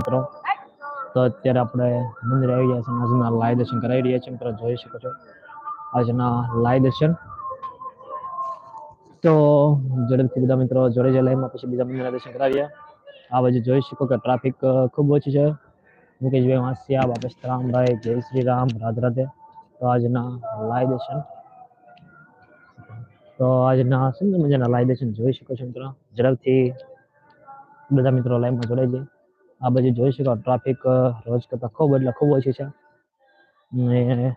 મિત્રો. તો અત્યારે આપણે મંદિરે આવી ગયા છીએ આજના લાય દર્શન કરાવી રહ્યા છીએ મિત્રો, જોઈ શકો છો. આજના લાય દર્શન. તો ઝડપથી બધા મિત્રો જોડે જે લાઈનમાં પછી બીજા મંદિરના દર્શન કરાવીએ. આ બાજુ જોઈ શકો કે ટ્રાફિક ખૂબ ઓછી છે. મુકેશભાઈ વાંસિયા બાપેશ રામભાઈ જય શ્રી રામ, રાધે રાધે. તો આજના લાય દર્શન. તો આજના સુંદર મજાના લાય દર્શન જોઈ શકો છો મિત્રો. ઝડપથી બધા મિત્રો લાઈવમાં જોડાઈ જાય. આ બાજુ જોઈ શકો ટ્રાફિક રોજ કરતાં ખૂબ એટલે ખૂબ ઓછી છે. ને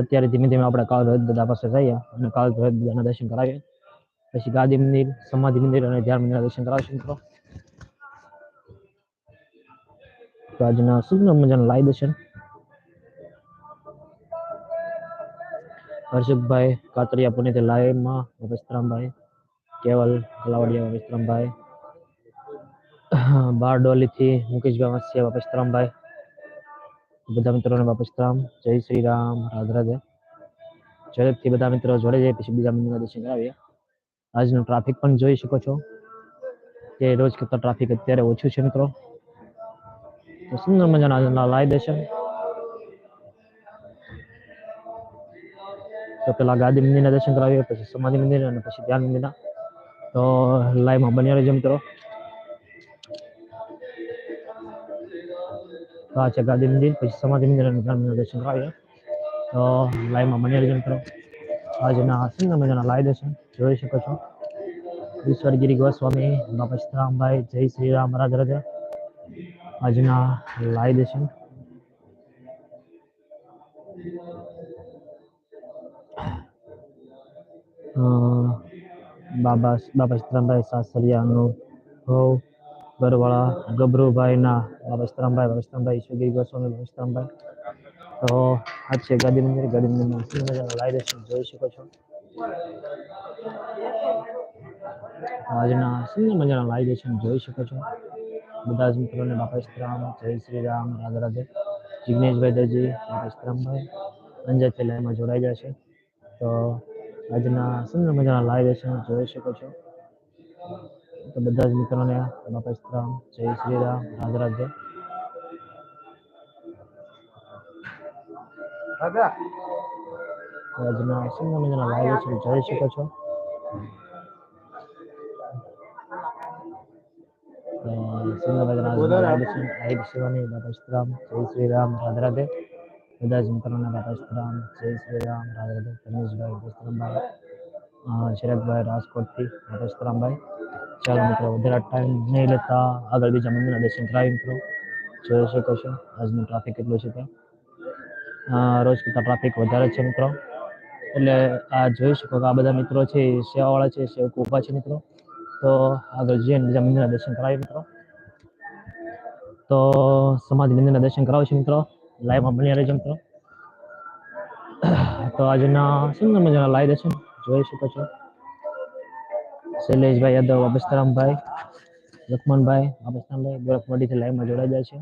અત્યારે ધીમે ધીમે આપણે કાળ ભૈરવ દાદા પાસે જઈએ અને ભૈરવ દાદાના દર્શન કરાવીએ. પછી ગાદી મંદિર, સમાધિ મંદિર અને ધ્યાન મંદિરના દર્શન કરાવશું મિત્રો. આજના સુંદર મજાના લાય દર્શન. હર્ષકભાઈ કાતરિયા પુણેથી લાઈવમાં વસ્ત્રામભાઈ કેવલ કલાવડિયા વસ્ત્રામભાઈ બારડોલીથી મુકેશભાઈ વાસિયા વસ્ત્રામભાઈ બધા મિત્રોને વાપસ્તરામ જય શ્રી રામ, રાધે રાધે. ઝડપથી બધા મિત્રો જોડે જાય પછી બીજા મંદિરના દર્શન કરાવીએ. આજનો ટ્રાફિક પણ જોઈ શકો છો કે રોજ કરતા ટ્રાફિક અત્યારે ઓછું છે મિત્રો. તો સુંદર મજાના આજના લાઈ દર્શન. તો પેલા ગાદી મંદિરના દર્શન કરાવીએ, પછી સમાધિ મંદિર અને પછી ધ્યાન મંદિરના. તો લાઈવમાં બન્યા રહેજો મિત્રો. તો આ છે ગાદી મંદિર પછી સમાધિ મંદિર અને મંદિરના દર્શન કરાવીએ તો લાઈવમાં મનોરંજન કરો આજના સુંદર મજાના લાય દર્શન જોઈ શકો છો ઈશ્વરગીરી ગોસ્વામી બાપા સીતારામભાઈ જય શ્રી રામ રાધે રાધે આજના લાય દર્શન બાબા બાબા સીતારામભાઈ સાસરિયાનું હોવ ઘરવાળા ગભરુભાઈના ના સીતારામભાઈ બાબા સીતારામભાઈ ઈશ્વરગીરી ગોસ્વામી બાબા સીતારામભાઈ તો આ છે ગાદી મંદિર ગાદી મંદિરમાં મજાના લાય દર્શન જોઈ શકો છો? આજના સુંદર મજાના લાઈવ દર્શન જોઈ શકો છો? બધા જ મિત્રોને બાપા સીતારામ જય શ્રી રામ, રાધે રાધે. જિગ્નેશભાઈ દરજી, બાપા સીતારામભાઈ અંજારથી લાઈનમાં જોડાઈ જશે તો આજના સુંદર મજાના લાઈવ દર્શન જોઈ શકો છો? તો બધા જ મિત્રોને સીતારામ જય શ્રી રામ. તો આજના સુંદર મજાના લાઈવ છે જોઈ શકો છો. સુંદર મજાના લાઈવ દર્શન લાઈવ સેવાની બાપા જય શ્રી રામ. રાધે રાધે બધા જ મિત્રોને સીતારામ જય શ્રી રામ. રાધે રાધે રમેશભાઈ દોસ્તરામભાઈ રાજકોટથી ચાલો મિત્રો, વધારે ટાઈમ નહીં લેતા આગળ બીજા મંદિરના દર્શન કરાવી મિત્રો. જોઈ શકો છો, આજનું ટ્રાફિક કેટલું છે ત્યાં. રોજ કરતાં ટ્રાફિક વધારે છે મિત્રો. એટલે આ જોઈ શકો કે આ બધા મિત્રો છે સેવાવાળા છે, સેવક ઊભા છે મિત્રો. તો આગળ જઈએ બીજા મંદિરના દર્શન કરાવી મિત્રો. તો સમાધિ મંદિરના દર્શન કરાવશું મિત્રો. લાઈવમાં બન્યા રહેજો મિત્રો. તો આજના સુંદર મજાના લાઈવ દર્શન જોઈ શકો છો. શૈલેષભાઈ યાદવ અબસ્તરામભાઈ લખમણભાઈ અબસ્તરામભાઈ ગોરખવાડીથી લાઈવમાં જોડાઈ છે.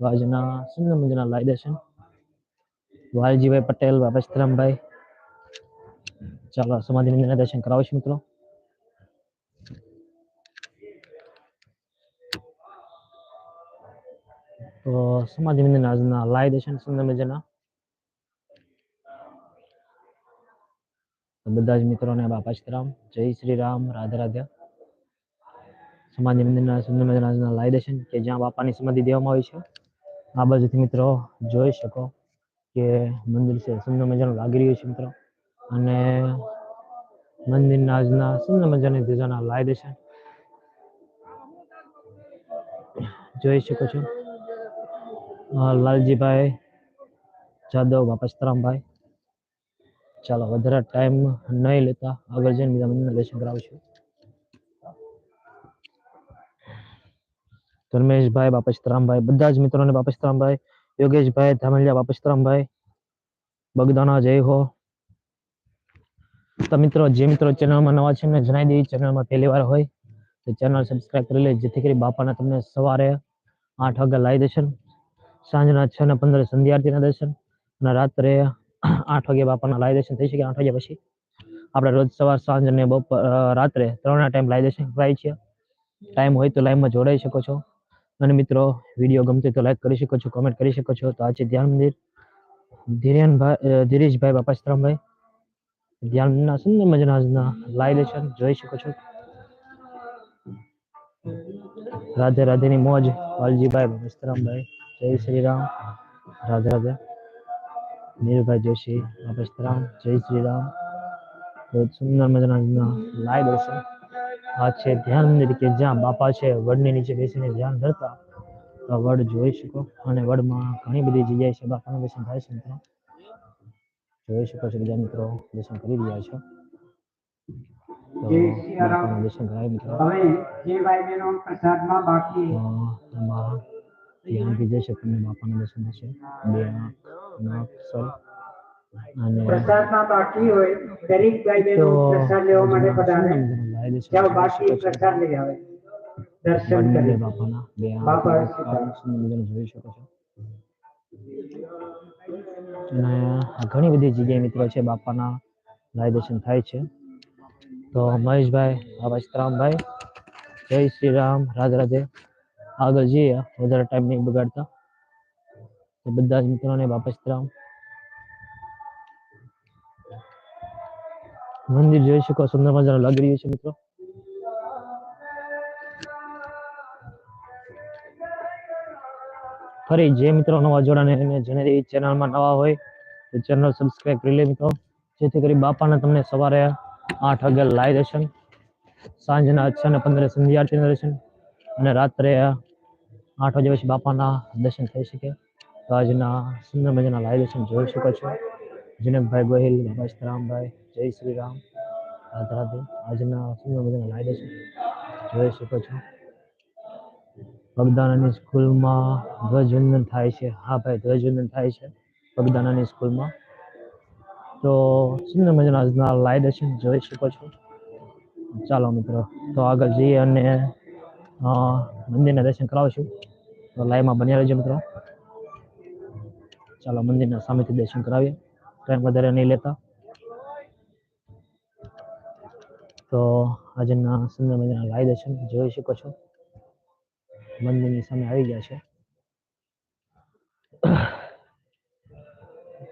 તો સુંદર મજાના લાઈવ દર્શન. વાલજીભાઈ પટેલ અબસ્તરામભાઈ ચાલો, સમાધિ મંદિરના દર્શન કરાવશું મિત્રો. તો સમાધિ મંદિરના આજના લાઈવ દર્શન, સુંદર મજાના બધા જ મિત્રોને બાપા રામ. જય શ્રી રામ. રાધે રાધે. સમાધિ મંદિરના સુંદર મજાના લાઈવ દર્શન કે જ્યાં બાપાની સમાધિ દેવામાં આવી છે. આ બાજુથી મિત્રો જોઈ શકો કે મંદિર છે. સુંદર મજાનું લાગી રહ્યું છે મિત્રો. અને મંદિરના આજના સુંદર મજાની ધ્વજાના લાઈવ દર્શન. જોઈ શકો છો. લાલજીભાઈ જાદવ, બાપા સીતારામભાઈ. ચાલો, વધારે ટાઈમ નહીં લેતા. આગળ જઈને બીજા મંદિરના દર્શન કરાવશું. ધર્મેશભાઈ બાપસ્તરામભાઈ બધા જ મિત્રોને બાપસ્તરામભાઈ યોગેશભાઈ, ધામલિયા બાપસ્તરામભાઈ બગદાના જય હો. તો મિત્રો, જે મિત્રો ચેનલમાં નવા છે એમને જણાવી દઈએ, ચેનલમાં પહેલી વાર હોય, તો ચેનલ સબસ્ક્રાઇબ કરી લે, જેથી કરી બાપાના તમને સવારે આઠ વાગ્યા લાવી દર્શન, સાંજના છ ને પંદર સંધ્યા દર્શન, અને રાત્રે આઠ વાગે બાપાના દર્શન થઈ શકે આઠ વાગ્યા પછી. આપણે રોજ સવાર, સાંજ અને બપોર રાત્રે ત્રણના ટાઈમ લાવી દર્શન કરાય છે ટાઈમ હોય તો લાઈવમાં જોડાઈ શકો છો. અને મિત્રો વીડિયો ગમતો તો લાઈક કરી શકો છો કમેન્ટ કરી શકો છો. તો આ છે ધ્યાન મંદિર ધીરેનભાઈ ધીરેશભાઈ બાપાશ્રામભાઈ ધ્યાનના સુંદર મજાના આજના લેશન જોઈ શકો છો. રાધે રાધેની મોજ, વાલજીભાઈ બાપાશ્રમભાઈ જય શ્રી રામ. રાધે રાધે. નીરભાઈ જોશી બાપાશ્રામ જય શ્રી રામ બહુ સુંદર મજાના આજના લાઈવ આ છે ધ્યાન મંદિર કે જ્યાં બાપા છે વડની નીચે બેસીને ધ્યાન ધરતા તો વડ જોઈ શકો. અને વડમાં ઘણી બધી જગ્યાએ છે બાપાનું દર્શન થાય છે મિત્રો. જોઈ શકો છો બધા મિત્રો દર્શન કરી રહ્યા છો. બાપાના દર્શન કરાય મિત્રો. હવે જે ભાઈ બહેનો પ્રસાદમાં બાકી તો ધ્યાનથી જઈ શકો બાપાના દર્શન થશે. બે આંખ અને પ્રસાદમાં બાકી હોય દરેક ભાઈ બહેનો પ્રસાદ લેવા માટે પધારે? લાઈ દર્શન જાઓ કરી બાકી પ્રસાદ લઈ આવે. દર્શન વડનગર બાપાના બે બાપા સુંદર જોઈ શકો છો? અને ઘણી બધી જગ્યાએ મિત્રો છે બાપાના લાઈ દર્શન થાય છે. તો મહેશભાઈ બાબા રામભાઈ જય શ્રી રામ રાધે રાધે. આગળ જઈએ વધારે ટાઈમ નહીં બગાડતા. બધા જ મિત્રોને બાપા સીતારામ મંદિર જોઈ શકો સુંદર મજાનું લાગી રહ્યું છે મિત્રો ફરી જે મિત્રો નવા જોડાને અને જેને એ ચેનલમાં નવા હોય તો ચેનલ સબસ્ક્રાઇબ કરી લે મિત્રો જેથી કરી બાપાના તમને સવારે આઠ વાગે લાઈવ દર્શન સાંજના છ ને પંદરે સંધ્યા આરતીના દર્શન અને રાત્રે આઠ વાગ્યા પછી બાપાના દર્શન થઈ શકે. તો આજના સુંદર મજાના લાઈવ લેશન જોઈ શકો છો. જનકભાઈ ગોહિલ બાબા રામભાઈ જય શ્રી રામ, રાધે આજના સુંદર મજાના લાઈવ લેશન જોઈ શકો છો. પગદાનાની સ્કૂલમાં ધ્વજવંદન થાય છે. હા ભાઈ, ધ્વજવંદન થાય છે પગદાનાની સ્કૂલમાં. તો સુંદર મજાના આજના લાઈવ દર્શન જોઈ શકો છો. ચાલો મિત્રો, તો આગળ જઈએ અને મંદિરના દર્શન કરાવશું. તો લાઈવમાં બન્યા રહેજો મિત્રો. ચાલો મંદિરના સામેથી દર્શન કરાવીએ. ટાઈમ વધારે નહીં લેતા. તો આજના સુંદર મજાના લાઈ દર્શન જોઈ શકો છો. મંદિરની સામે આવી ગયા છે.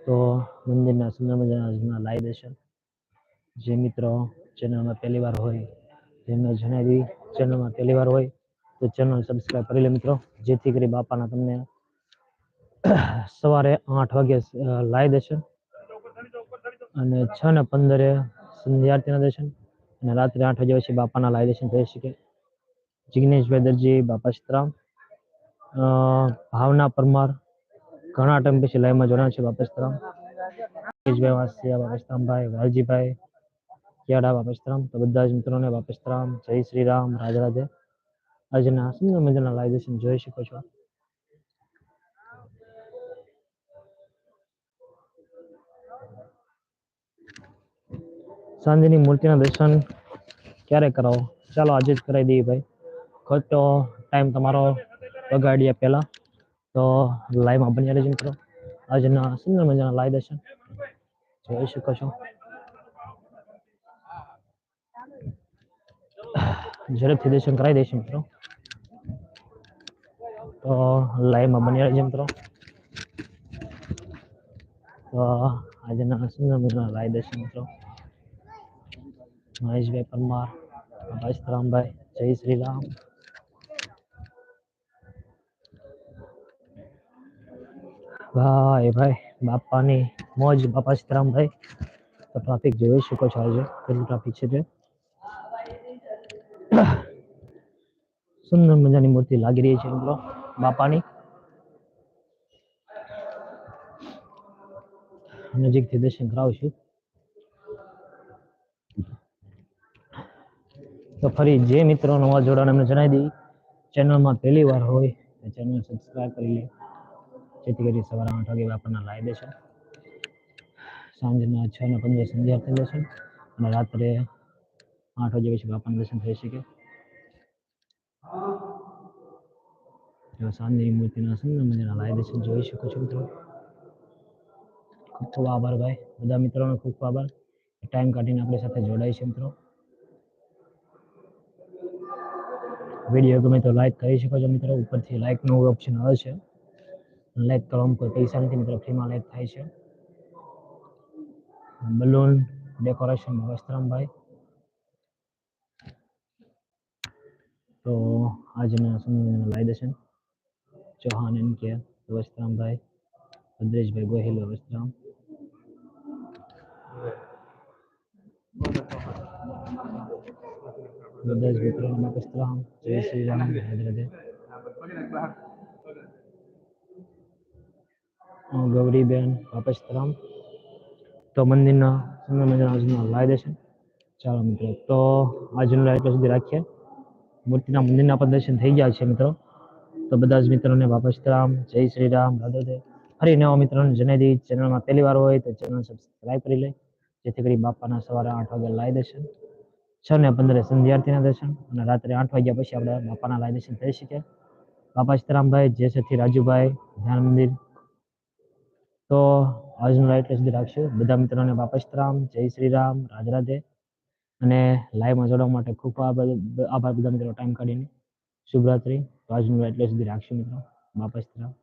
તો મંદિરના સુંદર મજાના લાઈ દર્શન. જે મિત્રો ચેનલમાં પહેલી વાર હોય જેમને જણાવી. ચેનલમાં પહેલી વાર હોય તો ચેનલ સબસ્ક્રાઈબ કરી લે મિત્રો. જેથી કરી બાપાના તમને સવારે આઠ વાગે લાય દર્શન અને છ ને પંદરે સંધ્યા આરતીના દર્શન અને રાત્રે આઠ વાગ્યા પછી બાપાના લાય દર્શન થઈ શકે. જિગ્નેશભાઈ દરજી બાપા સીતરામ ભાવના પરમાર, ઘણા ટાઈમ પછી લાઈવમાં જોડાણ છે બાપા સીતરામ. જિગ્નેશભાઈ વાસિયા, બાપા સીતરામભાઈ, વાલજીભાઈ કેડા બાપા સીતરામ, તો બધા જ મિત્રોને બાપા સીતરામ, જય શ્રી રામ, રાધે રાધે. આજના સુંદર મજાના લાઈવ દર્શન જોઈ શકો છો. સાંજની મૂર્તિના દર્શન ક્યારે કરાવો? ચાલો આજે જ કરાવી દઈએ ભાઈ. ખોટો ટાઈમ તમારો બગાડ્યા પહેલાં. તો લાઈવમાં બની રહેજો મિત્રો. આજના સુંદર મજાના લાઈવ દર્શન. જોઈ શકો છો. ઝડપથી દર્શન કરાવી દઈશું મિત્રો. તો લાઈવમાં બની રહેજો મિત્રો. તો આજના સુંદર મજાના લાઈવ દર્શન મિત્રો. મહેશભાઈ પરમાર રામભાઈ જય શ્રી રામ ભાઈ ભાઈ બાપાની મોજ બાપા સીતારામભાઈ તો ટ્રાફિક જોઈ શકો છો આજે કેટલું ટ્રાફિક છે તે સુંદર મજાની મૂર્તિ લાગી રહી છે મિત્રો બાપાની નજીકથી દર્શન કરાવશું તો ફરી જે મિત્રો નવા જોડાણ એમને જણાવી દઈ ચેનલમાં પહેલી વાર હોય તો ચેનલ સબસ્ક્રાઈબ કરી લે. જેથી કરી સવારે આઠ વાગે આપણને લાવી દેશે. સાંજના છ ને પંદર સંધ્યા થઈ જશે. અને રાત્રે આઠ વાગે પછી આપણને દર્શન થઈ શકે. સાંજની મૂર્તિના સુંદર મજાના લાવી દર્શન જોઈ શકો છો મિત્રો. ખૂબ ખૂબ આભાર ભાઈ. બધા મિત્રોનો ખૂબ ખૂબ આભાર. ટાઈમ કાઢીને આપણી સાથે જોડાય છે મિત્રો. વીડિયો ગમે તો લાઈક કરી શકો છો મિત્રો. ઉપરથી લાઈકનું ઓપ્શન આવે છે. લાઈક કરવામાં કોઈ પૈસા નથી મિત્રો. ફ્રીમાં લાઈક થાય છે. Balloon decoration Vastrambhai. તો આજના સમયના લાઈ દર્શન ચૌહાણ એન કે વસ્ત્રામભાઈ, ભદ્રેશભાઈ ગોહિલ વસ્ત્રામ. ગૌરીબેન વાપસ્તરામ તો મંદિરના સુંદર મજાના દેશે ચાલો મિત્રો, તો આજનું લાઈવ સુધી રાખીએ. મૂર્તિના મંદિરના પણ દર્શન થઈ ગયા છે મિત્રો. તો બધા જ મિત્રોને વાપસ્તરામ જય શ્રી રામ રાધોદે. રાધે ફરી નવા મિત્રોને જણાવી દઈ ચેનલમાં પહેલી વાર હોય તો ચેનલ સબસ્ક્રાઈબ કરી લે. જેથી કરી બાપાના સવારે આઠ વાગે લાવી દર્શન છ ને પંદરે સંધ્યાર્થીના દર્શન અને રાત્રે આઠ વાગ્યા પછી આપણે બાપાના લાય દર્શન થઈ શકે બાપા સીતારામભાઈ જેસેથી રાજુભાઈ, ધ્યાન મંદિર. તો આજનું લાઈવ એટલે સુધી રાખશું. બધા મિત્રોને બાપા સીતારામ, જય શ્રી રામ રાધે રાધે. અને લાઈવમાં જોડવા માટે ખૂબ આભાર બધા મિત્રો ટાઈમ કાઢીને. શુભરાત્રી. તો આજનું લાઈવ એટલે સુધી રાખશું મિત્રો. બાપા સીતારામ.